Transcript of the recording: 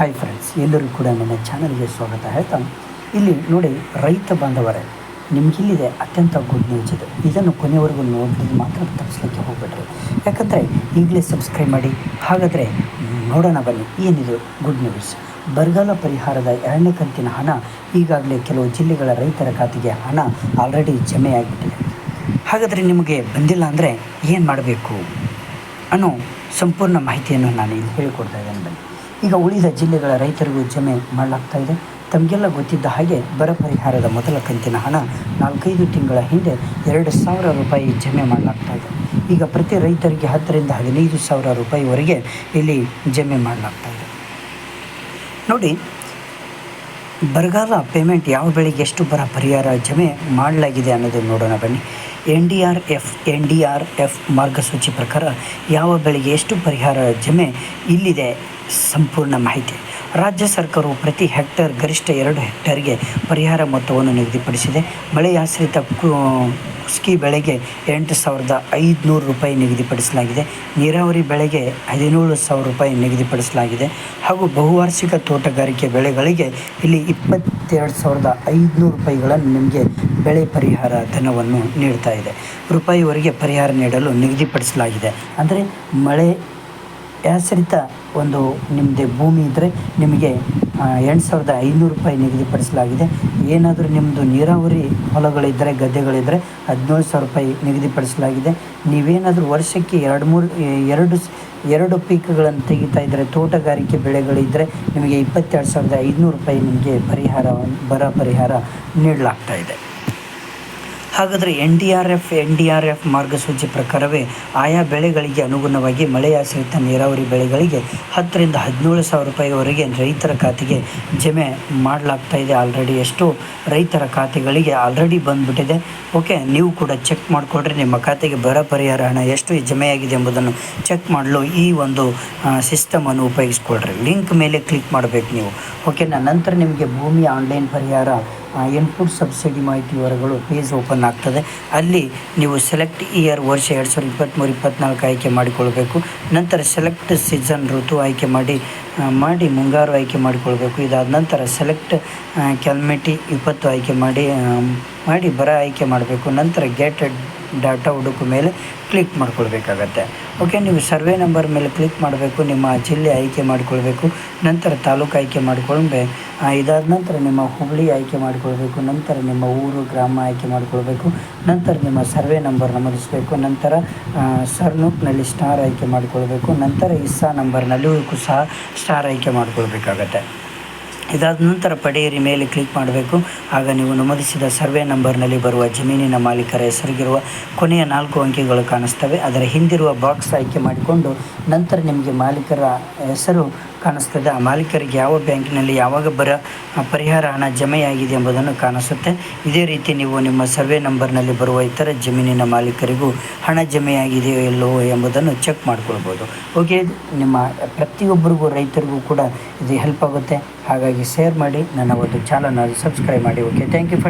Hi friends ಎಲ್ಲರಿಗೂ ಕೂಡ ನನ್ನ ಚಾನಲ್ಗೆ ಸ್ವಾಗತ. ಹೇಳ್ತಾ ಇಲ್ಲಿ ನೋಡಿ ರೈತ ಬಾಂಧವರೇ ನಿಮಗಿಲ್ಲಿದೆ ಅತ್ಯಂತ ಗುಡ್ ನ್ಯೂಸ್ ಇದೆ. ಇದನ್ನು ಕೊನೆಯವರೆಗೂ ನೋಡಿದ್ರೆ ಮಾತ್ರ ತಪ್ಪಿಸ್ಲಿಕ್ಕೆ ಹೋಗ್ಬೇಡ್ರಿ. ಯಾಕಂದರೆ ಈಗಲೇ ಸಬ್ಸ್ಕ್ರೈಬ್ ಮಾಡಿ, ಹಾಗಾದರೆ ನೋಡೋಣ ಬನ್ನಿ, ಏನಿದು ಗುಡ್ ನ್ಯೂಸ್ ಬರಗಾಲ ಪರಿಹಾರದ ಎರಡನೇ ಕಂತಿನ ಹಣ, ಈಗಾಗಲೇ ಕೆಲವು ಜಿಲ್ಲೆಗಳ ರೈತರ ಖಾತೆಗೆ ಹಣ ಆಲ್ರೆಡಿ ಜಮೆ ಆಗಿಬಿಟ್ಟಿದೆ. ಹಾಗಾದರೆ ನಿಮಗೆ ಬಂದಿಲ್ಲ ಅಂದರೆ ಏನು ಮಾಡಬೇಕು? ಅನ್ನೋ ಸಂಪೂರ್ಣ ಮಾಹಿತಿಯನ್ನು ನಾನು ಇಲ್ಲಿ ಹೇಳಿಕೊಡ್ತಾ ಇದ್ದೇನೆ ಬನ್ನಿ. ಈಗ ಉಳಿದ ಜಿಲ್ಲೆಗಳ ರೈತರಿಗೂ ಜಮೆ ಮಾಡಲಾಗ್ತಾ ಇದೆ. ತಮಗೆಲ್ಲ ಗೊತ್ತಿದ್ದ ಹಾಗೆ ಬರ ಪರಿಹಾರದ ಮೊದಲ ಕಂತಿನ ಹಣ ನಾಲ್ಕೈದು ತಿಂಗಳ ಹಿಂದೆ ಎರಡು ಸಾವಿರ ರೂಪಾಯಿ ಜಮೆ ಮಾಡಲಾಗ್ತಾ ಇದೆ. ಈಗ ಪ್ರತಿ ರೈತರಿಗೆ ಹತ್ತರಿಂದ ಹದಿನೈದು ಸಾವಿರ ರೂಪಾಯಿವರೆಗೆ ಇಲ್ಲಿ ಜಮೆ ಮಾಡಲಾಗ್ತಾ ಇದೆ. ನೋಡಿ, ಬರಗಾಲ ಪೇಮೆಂಟ್ ಯಾವ ಬೆಳೆಗೆ ಎಷ್ಟು ಬರ ಪರಿಹಾರ ಜಮೆ ಮಾಡಲಾಗಿದೆ ಅನ್ನೋದನ್ನು ನೋಡೋಣ ಬನ್ನಿ. N D R F, N D R F ಮಾರ್ಗಸೂಚಿ ಪ್ರಕಾರ ಯಾವ ಬೆಳೆಗೆ ಎಷ್ಟು ಪರಿಹಾರ ಜಮೆ ಇಲ್ಲಿದೆ ಸಂಪೂರ್ಣ ಮಾಹಿತಿ. ರಾಜ್ಯ ಸರ್ಕಾರವು ಪ್ರತಿ ಹೆಕ್ಟರ್ ಗರಿಷ್ಠ ಎರಡು ಹೆಕ್ಟರ್ಗೆ ಪರಿಹಾರ ಮೊತ್ತವನ್ನು ನಿಗದಿಪಡಿಸಿದೆ. ಮಳೆಯಾಶ್ರಿತ ಕುಸ್ಕಿ ಬೆಳೆಗೆ ಎಂಟು ಸಾವಿರದ ಐದುನೂರು ರೂಪಾಯಿ ನಿಗದಿಪಡಿಸಲಾಗಿದೆ. ನೀರಾವರಿ ಬೆಳೆಗೆ ಹದಿನೇಳು ಸಾವಿರ ರೂಪಾಯಿ ನಿಗದಿಪಡಿಸಲಾಗಿದೆ. ಹಾಗೂ ಬಹುವಾರ್ಷಿಕ ತೋಟಗಾರಿಕೆ ಬೆಳೆಗಳಿಗೆ ಇಲ್ಲಿ ಇಪ್ಪತ್ತೆರಡು ಸಾವಿರದ ಐದುನೂರು ರೂಪಾಯಿಗಳನ್ನು ನಿಮಗೆ ಬೆಳೆ ಪರಿಹಾರ ಧನವನ್ನು ನೀಡ್ತಾ ಇದೆ. ರೂಪಾಯಿವರೆಗೆ ಪರಿಹಾರ ನೀಡಲು ನಿಗದಿಪಡಿಸಲಾಗಿದೆ. ಅಂದರೆ ಮಳೆ ಆಶ್ರಿತ ಒಂದು ನಿಮ್ಮದೇ ಭೂಮಿ ಇದ್ದರೆ ನಿಮಗೆ ಎಂಟು ಸಾವಿರದ ಐನೂರು ರೂಪಾಯಿ ನಿಗದಿಪಡಿಸಲಾಗಿದೆ. ಏನಾದರೂ ನಿಮ್ಮದು ನೀರಾವರಿ ಹೊಲಗಳಿದ್ದರೆ ಗದ್ದೆಗಳಿದ್ದರೆ ಹದಿನೇಳು ಸಾವಿರ ರೂಪಾಯಿ ನಿಗದಿಪಡಿಸಲಾಗಿದೆ. ನೀವೇನಾದರೂ ವರ್ಷಕ್ಕೆ ಎರಡು ಮೂರು ಎರಡು ಎರಡು ಪೀಕ್ಗಳನ್ನು ತೆಗಿತಾ ಇದ್ದರೆ ತೋಟಗಾರಿಕೆ ಬೆಳೆಗಳಿದ್ದರೆ ನಿಮಗೆ ಇಪ್ಪತ್ತೆರಡು ಸಾವಿರದ ಐದುನೂರು ರೂಪಾಯಿ ನಿಮಗೆ ಪರಿಹಾರ, ಬರ ಪರಿಹಾರ ನೀಡಲಾಗ್ತಾ ಇದೆ. ಹಾಗಾದರೆ N D R F, N D R F ಮಾರ್ಗಸೂಚಿ ಪ್ರಕಾರವೇ ಆಯಾ ಬೆಳೆಗಳಿಗೆ ಅನುಗುಣವಾಗಿ ಮಳೆಯಾಶ್ರಿತ ನೀರಾವರಿ ಬೆಳೆಗಳಿಗೆ ಹತ್ತರಿಂದ ಹದಿನೇಳು ಸಾವಿರ ರೂಪಾಯಿವರೆಗೆ ರೈತರ ಖಾತೆಗೆ ಜಮೆ ಮಾಡಲಾಗ್ತಾ ಇದೆ. ಆಲ್ರೆಡಿ ಎಷ್ಟು ರೈತರ ಖಾತೆಗಳಿಗೆ ಆಲ್ರೆಡಿ ಬಂದುಬಿಟ್ಟಿದೆ. ಓಕೆ, ನೀವು ಕೂಡ ಚೆಕ್ ಮಾಡಿಕೊಡ್ರಿ ನಿಮ್ಮ ಖಾತೆಗೆ ಬರ ಪರಿಹಾರ ಹಣ ಎಷ್ಟು ಜಮೆಯಾಗಿದೆ ಎಂಬುದನ್ನು ಚೆಕ್ ಮಾಡಲು. ಈ ಒಂದು ಸಿಸ್ಟಮನ್ನು ಉಪಯೋಗಿಸ್ಕೊಳ್ರಿ. ಲಿಂಕ್ ಮೇಲೆ ಕ್ಲಿಕ್ ಮಾಡಬೇಕು ನೀವು. ಓಕೆನಾ? ನಂತರ ನಿಮಗೆ ಭೂಮಿ ಆನ್ಲೈನ್ ಪರಿಹಾರ ಇನ್ಪುಟ್ ಸಬ್ಸಿಡಿ ಮಾಹಿತಿ ವಿವರಗಳು ಪೇಜ್ ಓಪನ್ ಆಗ್ತದೆ. ಅಲ್ಲಿ ನೀವು ಸೆಲೆಕ್ಟ್ ಇಯರ್ ವರ್ಷ ಎರಡು ಸಾವಿರದ ಇಪ್ಪತ್ತ್ಮೂರು ಇಪ್ಪತ್ತ್ನಾಲ್ಕು ಆಯ್ಕೆ ಮಾಡಿಕೊಳ್ಬೇಕು. ನಂತರ ಸೆಲೆಕ್ಟ್ ಸೀಸನ್ ಋತು ಆಯ್ಕೆ ಮಾಡಿ ಮಾಡಿ ಮುಂಗಾರು ಆಯ್ಕೆ ಮಾಡಿಕೊಳ್ಬೇಕು. ಇದಾದ ನಂತರ ಸೆಲೆಕ್ಟ್ ಕ್ಯಾಲ್ಮೆಟಿ ಇಪ್ಪತ್ತು ಆಯ್ಕೆ ಮಾಡಿ ಮಾಡಿ ಬರ ಆಯ್ಕೆ ಮಾಡಬೇಕು. ನಂತರ ಗೆಟ್ ಡಾಟಾ ಹುಡುಕು ಮೇಲೆ ಕ್ಲಿಕ್ ಮಾಡ್ಕೊಳ್ಬೇಕಾಗತ್ತೆ. ಓಕೆ ನೀವು ಸರ್ವೆ ನಂಬರ್ ಮೇಲೆ ಕ್ಲಿಕ್ ಮಾಡಬೇಕು, ನಿಮ್ಮ ಜಿಲ್ಲೆ ಆಯ್ಕೆ ಮಾಡಿಕೊಳ್ಬೇಕು, ನಂತರ ತಾಲೂಕು ಆಯ್ಕೆ ಮಾಡಿಕೊಂಡೆ ಇದಾದ ನಂತರ ನಿಮ್ಮ ಹುಬ್ಳಿ ಆಯ್ಕೆ ಮಾಡಿಕೊಳ್ಬೇಕು, ನಂತರ ನಿಮ್ಮ ಊರು, ಗ್ರಾಮ ಆಯ್ಕೆ ಮಾಡಿಕೊಳ್ಬೇಕು, ನಂತರ ನಿಮ್ಮ ಸರ್ವೆ ನಂಬರ್ ನಮೂದಿಸಬೇಕು, ನಂತರ ಸರ್ನೂಕ್ನಲ್ಲಿ ಸ್ಟಾರ್ ಆಯ್ಕೆ ಮಾಡಿಕೊಳ್ಬೇಕು, ನಂತರ ಇಸ್ಸಾ ನಂಬರ್ನಲ್ಲಿಯೂ ಸಹ ಸ್ಟಾರ್ ಆಯ್ಕೆ ಮಾಡಿಕೊಳ್ಬೇಕಾಗತ್ತೆ. ಇದಾದ ನಂತರ ಪಡೆಯಿರಿ, ಮೇಲೆ ಕ್ಲಿಕ್ ಮಾಡಬೇಕು. ಆಗ ನೀವು ನಮೂದಿಸಿದ ಸರ್ವೆ ನಂಬರ್ನಲ್ಲಿ ಬರುವ ಜಮೀನಿನ ಮಾಲೀಕರ ಹೆಸರಿಗಿರುವ ಕೊನೆಯ ನಾಲ್ಕು ಅಂಕಿಗಳು ಕಾಣಿಸ್ತವೆ. ಅದರ ಹಿಂದಿರುವ ಬಾಕ್ಸ್ ಆಯ್ಕೆ ಮಾಡಿಕೊಂಡು ನಂತರ ನಿಮಗೆ ಮಾಲೀಕರ ಹೆಸರು ಕಾಣಿಸ್ತದೆ. ಆ ಮಾಲೀಕರಿಗೆ ಯಾವ ಬ್ಯಾಂಕಿನಲ್ಲಿ ಯಾವಾಗ ಬರ ಪರಿಹಾರ ಹಣ ಜಮೆಯಾಗಿದೆ ಎಂಬುದನ್ನು ಕಾಣಿಸುತ್ತೆ. ಇದೇ ರೀತಿ ನೀವು ನಿಮ್ಮ ಸರ್ವೆ ನಂಬರ್ನಲ್ಲಿ ಬರುವ ಇತರ ಜಮೀನಿನ ಮಾಲೀಕರಿಗೂ ಹಣ ಜಮೆಯಾಗಿದೆಯೋ ಇಲ್ಲವೋ ಎಂಬುದನ್ನು ಚೆಕ್ ಮಾಡ್ಕೊಳ್ಬೋದು. ಓಕೆ, ನಿಮ್ಮ ಪ್ರತಿಯೊಬ್ಬರಿಗೂ ರೈತರಿಗೂ ಕೂಡ ಇದು ಹೆಲ್ಪ್ ಆಗುತ್ತೆ. ಹಾಗಾಗಿ ಶೇರ್ ಮಾಡಿ, ನನ್ನ ಒಂದು ಚಾನಲ್ನ ಸಬ್ಸ್ಕ್ರೈಬ್ ಮಾಡಿ. Okay thank you friends